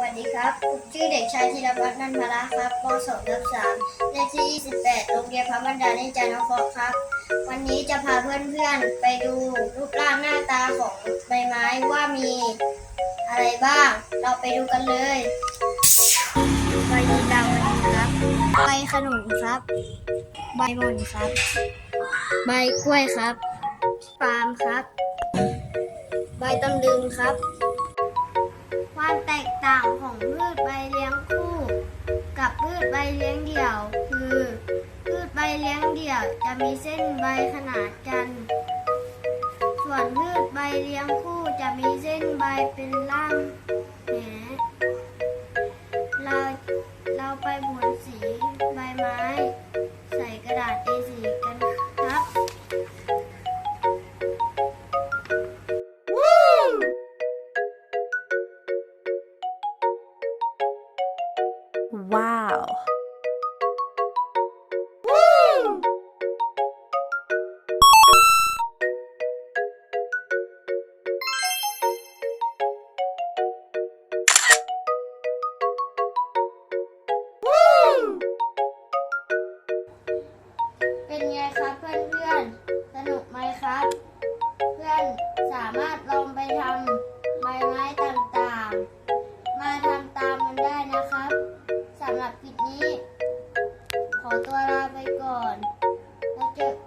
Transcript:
วัสดีครับผมชื่อเด็กชายธีรวัฒน์นันทระครับป .2 ทับ3เลขที่ 28 โรงเรียนพระบรรดาในจานุเคราะห์ครับ วันนี้จะพาเพื่อนๆ ไปดูรูปร่างหน้าตาของใบไม้ว่ามีอะไรบ้าง เราไปดูกันเลยใบยีรามณีครับ ใบขนุนครับ ใบหม่อนครับ ใบกล้วยครับ ปาล์มครับ ใบตำลึงครับ ความแตกต่างของพืชใบเลี้ยงคู่ กับพืชใบเลี้ยงเดี่ยว คือ พืชใบเลี้ยงเดี่ยวจะมีเส้นใบขนาดกัน ส่วนพืชใบเลี้ยงคู่จะมีเส้นใบเป็นล่าง ว้าว เป็นไงครับเพื่อนๆ สนุกไหมครับ เพื่อนสามารถ ขอตัวลาไปก่อนแล้วเจอ